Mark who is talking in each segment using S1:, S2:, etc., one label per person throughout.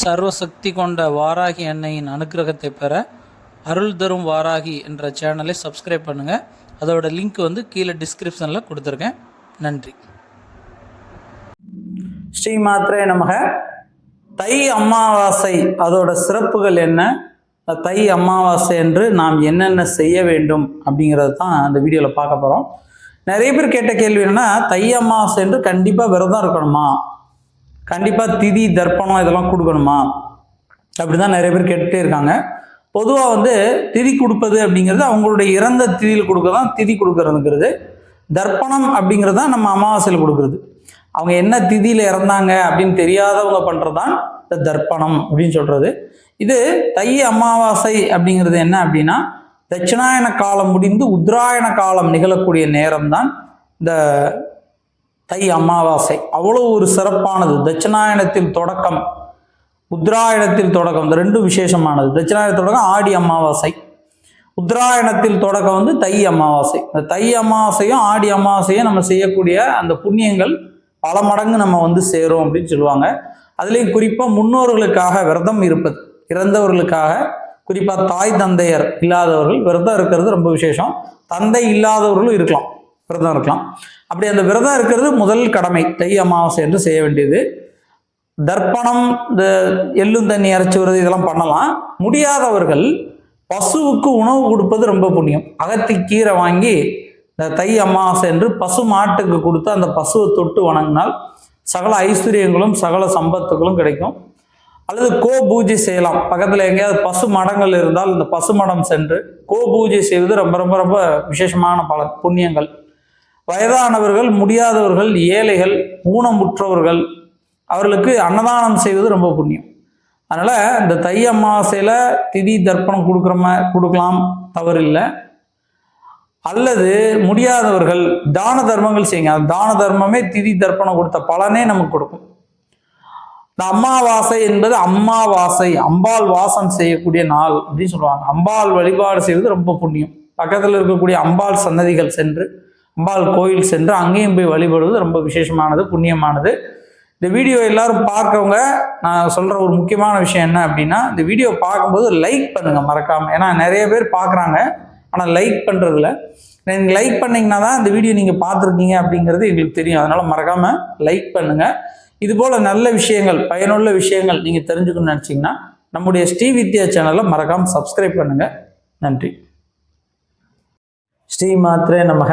S1: சர்வசக்தி கொண்ட வாராகி அன்னையின் அனுகிரகத்தை பெற அருள் தரும் வாராகி என்ற சேனலை சப்ஸ்கிரைப் பண்ணுங்கள் அதோட லிங்க் வந்து கீழே டிஸ்கிரிப்ஷனில் கொடுத்துருக்கேன். நன்றி.
S2: ஸ்ரீ மாத்ரே நமக. தை அமாவாசை அதோட சிறப்புகள் என்ன? தை அமாவாசை என்று நாம் என்னென்ன செய்ய வேண்டும் அப்படிங்கிறது தான் அந்த வீடியோவில் பார்க்க போகிறோம் நிறைய பேர் கேட்ட கேள்வி என்னன்னா தை அமாவாசை என்று கண்டிப்பாக விரதம் இருக்கணுமா? கண்டிப்பாக திதி தர்ப்பணம் இதெல்லாம் கொடுக்கணுமா? அப்படி தான் நிறைய பேர் கேட்டுட்டே இருக்காங்க. பொதுவாக வந்து திதி கொடுப்பது அப்படிங்கிறது அவங்களுடைய இறந்த திதியில் கொடுக்க தான் திதி கொடுக்கறதுங்கிறது. தர்ப்பணம் அப்படிங்கிறது தான் நம்ம அமாவாசையில் கொடுக்கறது. அவங்க என்ன திதியில் இறந்தாங்க அப்படின்னு தெரியாதவங்க பண்ணுறது தான் இந்த தர்ப்பணம் அப்படின்னு சொல்கிறது இது தை அமாவாசை அப்படிங்கிறது என்ன அப்படின்னா தட்சிணாயன காலம் முடிந்து உத்தராயண காலம் நிகழக்கூடிய நேரம் தான் இந்த தை அமாவாசை. அவ்வளோ ஒரு சிறப்பானது. தட்சிணாயனத்தில் தொடக்கம் உத்ராயணத்தில் தொடக்கம். இந்த ரெண்டும் விசேஷமானது. தட்சிணாயன தொடக்கம் ஆடி அமாவாசை. உத்தராயணத்தில் தொடக்கம் வந்து தை அமாவாசை. இந்த தை அமாவாசையும் ஆடி அமாவாசையும் நம்ம செய்யக்கூடிய அந்த புண்ணியங்கள் பல மடங்கு நம்ம வந்து சேரும் அப்படின்னு சொல்லுவாங்க. அதுலேயும் குறிப்பாக முன்னோர்களுக்காக விரதம் இருப்பது. இறந்தவர்களுக்காக குறிப்பாக தாய் தந்தையர் இல்லாதவர்கள் விரதம் இருக்கிறது ரொம்ப விசேஷம். தந்தை இல்லாதவர்களும் இருக்கலாம். விரதம் இருக்கலாம். அப்படி அந்த விரதம் இருக்கிறது முதல் கடமை தை அமாவாசை என்று செய்ய வேண்டியது. தர்ப்பணம் இந்த எள்ளும் தண்ணி அரைச்சி வருது இதெல்லாம் பண்ணலாம். முடியாதவர்கள் பசுவுக்கு உணவு கொடுப்பது ரொம்ப புண்ணியம். அகத்தி கீரை வாங்கி இந்த தை அமாவாசை என்று பசு மாட்டுக்கு கொடுத்து அந்த பசுவை தொட்டு வணங்கினால் சகல ஐஸ்வர்யங்களும் சகல சம்பத்துகளும் கிடைக்கும். அல்லது கோ பூஜை செய்யலாம். பக்கத்தில் எங்கேயாவது பசு மடங்கள் இருந்தால் இந்த பசு மடம் சென்று கோ பூஜை செய்வது ரொம்ப ரொம்ப ரொம்ப விசேஷமான பல புண்ணியங்கள். வயதானவர்கள் முடியாதவர்கள் ஏழைகள் ஊனமுற்றவர்கள் அவர்களுக்கு அன்னதானம் செய்வது ரொம்ப புண்ணியம். அதனால் இந்த தை அமாவாசையில் திதி தர்ப்பணம் கொடுக்குற மாதிரி கொடுக்கலாம் தவறில்லை. அல்லது முடியாதவர்கள் தான தர்மங்கள் செய்யுங்க. அந்த தான தர்மமே திதி தர்ப்பணம் கொடுத்த பலனே நமக்கு கொடுக்கும். இந்த அம்மாவாசை என்பது அம்மாவாசை அம்பாள் வாசம் செய்யக்கூடிய நாள் அப்படின்னு சொல்லுவாங்க. அம்பாள் வழிபாடு செய்வது ரொம்ப புண்ணியம். பக்கத்தில் இருக்கக்கூடிய அம்பாள் சன்னதிகள் சென்று அம்பாள் கோயில் சென்று அங்கேயும் போய் வழிபடுவது ரொம்ப விசேஷமானது புண்ணியமானது. இந்த வீடியோ எல்லாரும் பார்க்கவங்க நான் சொல்கிற ஒரு முக்கியமான விஷயம் என்ன அப்படின்னா இந்த வீடியோ பார்க்கும்போது லைக் பண்ணுங்கள் மறக்காமல் ஏன்னா நிறைய பேர் பார்க்குறாங்க ஆனால் லைக் பண்ணுறதில்ல நீங்கள் லைக் பண்ணிங்கன்னா தான் இந்த வீடியோ நீங்கள் பார்த்துருக்கீங்க அப்படிங்கிறது எங்களுக்கு தெரியும். அதனால் மறக்காமல் லைக் பண்ணுங்கள் இதுபோல் நல்ல விஷயங்கள் பயனுள்ள விஷயங்கள் நீங்கள் தெரிஞ்சுக்கணும்னு நினச்சிங்கன்னா நம்முடைய ஸ்ரீ வித்யா சேனலை மறக்காமல் சப்ஸ்கிரைப் பண்ணுங்கள் நன்றி. ஸ்ரீ மாத்திரே நமக.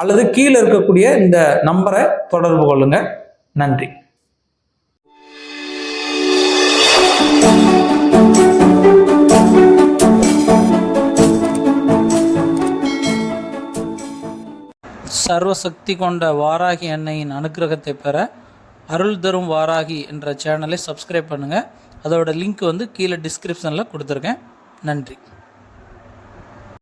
S2: அல்லது கீழே இருக்கக்கூடிய இந்த நம்பரை தொடர்பு கொள்ளுங்க. நன்றி.
S1: சர்வசக்தி கொண்ட வாராகி அன்னையின் அனுகிரகத்தை பெற அருள் தரும் வாராகி என்ற சேனலை சப்ஸ்கிரைப் பண்ணுங்கள் அதோட லிங்க் வந்து கீழே டிஸ்கிரிப்ஷனில் கொடுத்துருக்கேன். நன்றி.